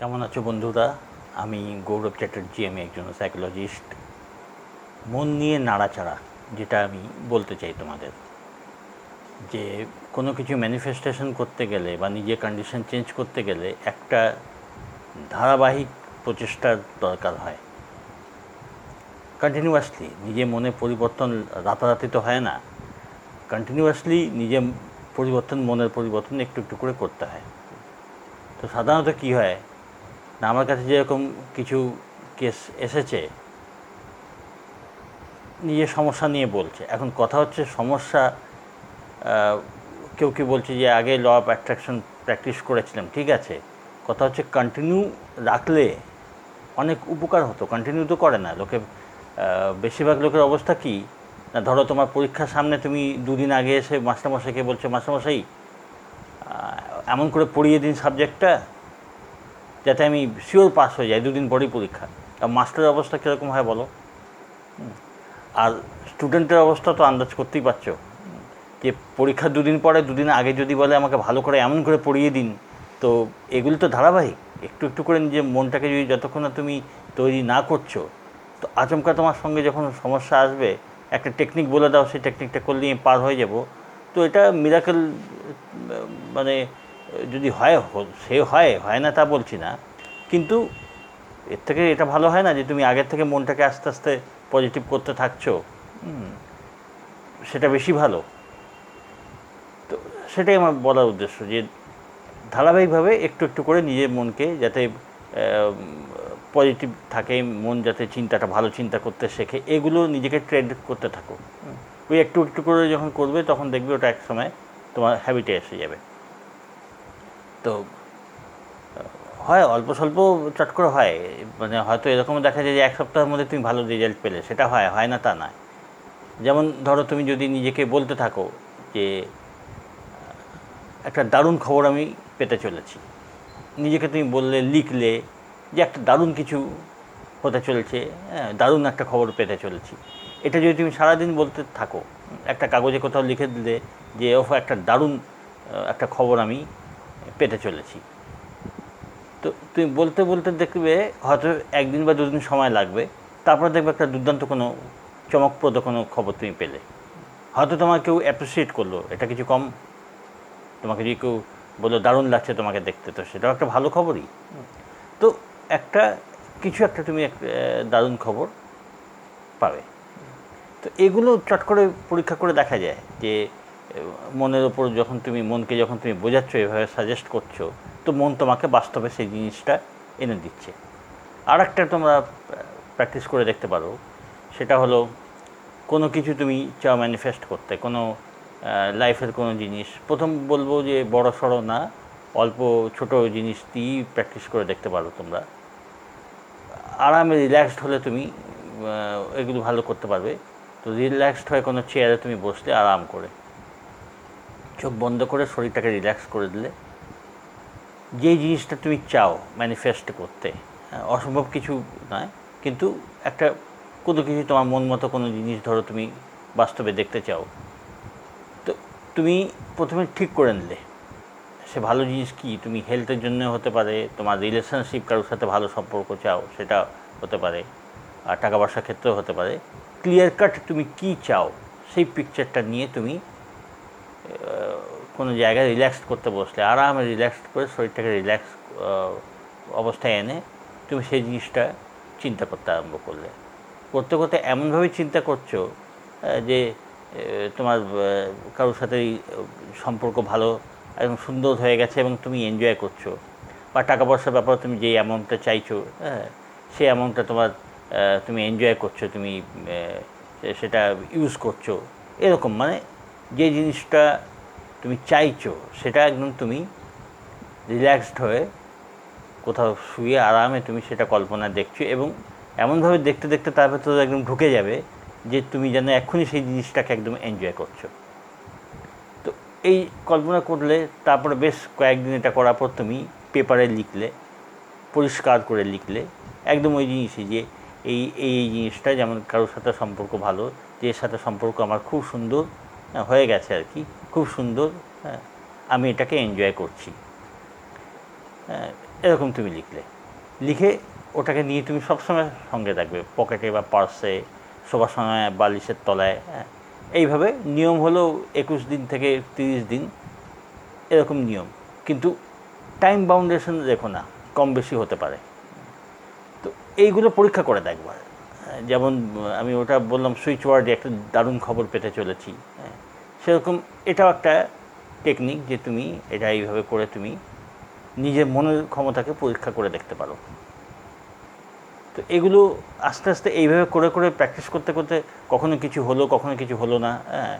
কেমন আছো বন্ধুরা? আমি গৌরব চ্যাটার্জি, আমি একজন সাইকোলজিস্ট মন নিয়ে নাড়াচাড়া, যেটা আমি বলতে চাই তোমাদের। যে কোনো কিছু ম্যানিফেস্টেশন করতে গেলে বা নিজের কন্ডিশন চেঞ্জ করতে গেলে একটা ধারাবাহিক প্রচেষ্টার দরকার হয়। কন্টিনিউয়াসলি নিজের মনে পরিবর্তন রাতারাতি তো হয় না। কন্টিনিউয়াসলি নিজের পরিবর্তন, মনের পরিবর্তন একটু একটু করে করতে হয়। তো সাধারণত কী হয়? আমার কাছে যেরকম কিছু কেস এসেছে নিজের সমস্যা নিয়ে বলছে। এখন কথা হচ্ছে সমস্যা কেউ কেউ বলছে যে আগে ল অফ অ্যাট্রাকশন প্র্যাকটিস করেছিলাম, ঠিক আছে। কথা হচ্ছে কন্টিনিউ রাখলে অনেক উপকার হতো কন্টিনিউ তো করে না। লোকে বেশিরভাগ লোকের অবস্থা কি? না, ধরো তোমার পরীক্ষার সামনে তুমি দুদিন আগে এসে মাস্টারমশাইকে বলছো, মাস্টারমশাই এমন করে পড়িয়ে দিন সাবজেক্টটা যাতে আমি শিওর পাস হয়ে যাই, দুদিন পরেই পরীক্ষা। আর মাস্টারের অবস্থা কীরকম হয় বলো? আর স্টুডেন্টের অবস্থা তো আন্দাজ করতেই পারছ। যে পরীক্ষা দুদিন পরে, দুদিন আগে যদি বলে আমাকে ভালো করে এমন করে পড়িয়ে দিন, তো এগুলি তো ধারাবাহিক। একটু একটু করে নিজের মনটাকে যদি যতক্ষণ না তুমি তৈরি না করছ, তো আচমকা তোমার সঙ্গে যখন সমস্যা আসবে, একটা টেকনিক বলে দাও, সেই টেকনিকটা করলে পার হয়ে যাব। তো এটা মিরাকেল মানে যদি হয় সে হয় হয় না তা বলছি না। কিন্তু এর থেকে এটা ভালো হয় না যে তুমি আগের থেকে মনটাকে আস্তে আস্তে পজিটিভ করতে থাকছো। সেটা বেশি ভালো। তো সেটাই আমার বলার উদ্দেশ্য যে ধারাবাহিকভাবে একটু একটু করে নিজের মনকে যাতে পজিটিভ থাকে মন যাতে চিন্তাটা ভালো চিন্তা করতে শেখে এগুলো নিজেকে ট্রেড করতে থাকো ওই একটু একটু করে যখন করবে তখন দেখবে ওটা এক সময় তোমার হ্যাবিটে এসে যাবে। তো, হয়, অল্প স্বল্প চট করে হয়। মানে হয়তো এরকম দেখা যায় যে এক সপ্তাহের মধ্যে তুমি ভালো রেজাল্ট পেলে, সেটা হয় হয় না তা নয়। যেমন ধরো, তুমি যদি নিজেকে বলতে থাকো যে, একটা দারুণ খবর আমি পেতে চলেছি। নিজেকে তুমি বললে, লিখলে যে একটা দারুণ কিছু হতে চলেছে হ্যাঁ দারুণ একটা খবর পেতে চলেছি। এটা যদি তুমি সারাদিন বলতে থাকো, একটা কাগজে কোথাও লিখে দিলে যে ও একটা দারুণ একটা খবর আমি পেতে চলেছি। তো তুমি বলতে বলতে দেখবে হয়তো একদিন বা দুদিন সময় লাগবে, তারপর দেখবে একটা দুর্দান্ত কোনো চমকপ্রদ কোনো খবর তুমি পেলে। হয়তো তোমার কেউ অ্যাপ্রিসিয়েট করল, এটা কিছু কম। তোমাকে যদি কেউ বলল, দারুণ লাগছে তোমাকে দেখতে, তো সেটাও একটা ভালো খবরই। তো একটা, কিছু একটা তুমি এক দারুণ খবর পাবে। তো এগুলো চট করে পরীক্ষা করে দেখা যায় যে মনের ওপর যখন তুমি, মনকে যখন তুমি বোঝাচ্ছ, এভাবে সাজেস্ট করছ, তো মন তোমাকে বাস্তবে সেই জিনিসটা এনে দিচ্ছে। আর একটা তোমরা প্র্যাকটিস করে দেখতে পারো, সেটা হলো কোনো কিছু তুমি চাও ম্যানিফেস্ট করতে, কোনো লাইফের কোনো জিনিস। প্রথম বলব যে বড় সড়ো না, অল্প ছোট জিনিস দিয়েই প্র্যাকটিস করে দেখতে পারো তোমরা। আরামে রিল্যাক্সড হলে তুমি এগুলো ভালো করতে পারবে। তো রিল্যাক্সড হয়ে কোনো চেয়ারে তুমি বসলে আরাম করে। চোখ বন্ধ করে শরীরটাকে রিল্যাক্স করে দিলে যেই জিনিসটা তুমি চাও ম্যানিফেস্ট করতে হ্যাঁ, অসম্ভব কিছু নয় কিন্তু একটা কোনো কিছু তোমার মন মতো কোনো জিনিস ধরো তুমি বাস্তবে দেখতে চাও তো তুমি প্রথমে ঠিক করে নিলে সে ভালো জিনিস কি তুমি হেলথের জন্য হতে পারে তোমার রিলেশনশিপ কারোর সাথে ভালো সম্পর্ক চাও সেটা হতে পারে আর টাকা পয়সার ক্ষেত্রেও হতে পারে ক্লিয়ার কাট তুমি কি চাও সেই পিকচারটা নিয়ে তুমি কোনো জায়গায় রিল্যাক্স করতে বসলে আরামে রিল্যাক্স করে শরীরটাকে রিল্যাক্স অবস্থায় এনে তুমি সেই জিনিসটা চিন্তা করতে আরম্ভ করলে। করতে করতে এমনভাবে চিন্তা করছ যে তোমার কারোর আহ, সম্পর্ক ভালো একদম সুন্দর হয়ে গেছে এবং তুমি এনজয় করছ বা টাকা পয়সার ব্যাপারে তুমি যে অ্যামাউন্টটা চাইছো হ্যাঁ সেই অ্যামাউন্টটা তোমার তুমি এনজয় করছ তুমি সেটা ইউজ করছ। এরকম মানে যে জিনিসটা তুমি চাইছো, সেটা একদম তুমি রিল্যাক্সড হয়ে কোথাও শুয়ে আরামে তুমি সেটা কল্পনা দেখছ এবং এমনভাবে দেখতে দেখতে তার ভেতরে একদম ঢুকে যাবে যে তুমি যেন এক্ষুনি সেই জিনিসটাকে একদম এনজয় করছ। তো এই কল্পনা করলে, তারপরে বেশ কয়েকদিন এটা করার পর তুমি পেপারে লিখলে, পরিষ্কার করে লিখলে, একদম ওই জিনিসই যে এই এই জিনিসটা যেমন কারোর সাথে সম্পর্ক ভালো, যে সাথে সম্পর্ক আমার খুব সুন্দর হ্যাঁ, হয়ে গেছে আর কি। খুব সুন্দর হ্যাঁ আমি এটাকে এনজয় করছি। হ্যাঁ এরকম তুমি লিখলে। লিখে ওটাকে নিয়ে তুমি সবসময় সঙ্গে রাখবে পকেটে বা পার্সে শোবার সময় বালিশের তলায় হ্যাঁ। এইভাবে নিয়ম হলো একুশ দিন থেকে তিরিশ দিন এরকম নিয়ম। কিন্তু টাইম বাউন্ডেশন রেখো না কম বেশি হতে পারে। তো এইগুলো পরীক্ষা করে দেখবার যেমন আমি ওটা বললাম সুইচ ওয়ার্ডে একটা দারুণ খবর পেতে চলেছি। হ্যাঁ সেরকম এটাও একটা টেকনিক যে তুমি এটা এইভাবে করে তুমি নিজের মনের ক্ষমতাকে পরীক্ষা করে দেখতে পারো। তো এগুলো আস্তে আস্তে এইভাবে করে করে প্র্যাকটিস করতে করতে কখনো কিছু হলো কখনো কিছু হলো না হ্যাঁ।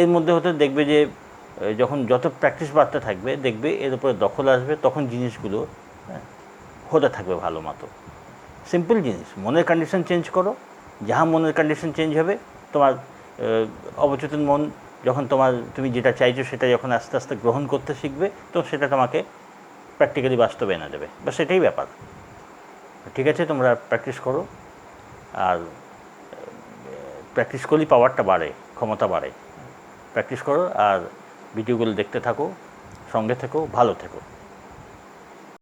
এর মধ্যে হতে দেখবে যে যখন যত প্র্যাকটিস বাড়তে থাকবে দেখবে এর উপরে দখল আসবে তখন জিনিসগুলো হ্যাঁ, হতে থাকবে ভালো মতো। সিম্পল জিনিস মনের কন্ডিশন চেঞ্জ করো। যাহা মনের কন্ডিশন চেঞ্জ হবে তোমার অবচেতন মন যখন তোমার তুমি যেটা চাইছো সেটা যখন আস্তে আস্তে গ্রহণ করতে শিখবে, তো সেটা তোমাকে প্র্যাকটিক্যালি বাস্তবে এনে দেবে। বা সেটাই ব্যাপার। ঠিক আছে, তোমরা প্র্যাকটিস করো। আর প্র্যাকটিস করলেই পাওয়ারটা বাড়ে, ক্ষমতা বাড়ে। প্র্যাকটিস করো আর ভিডিওগুলো দেখতে থাকো, সঙ্গে থেকো, ভালো থেকো।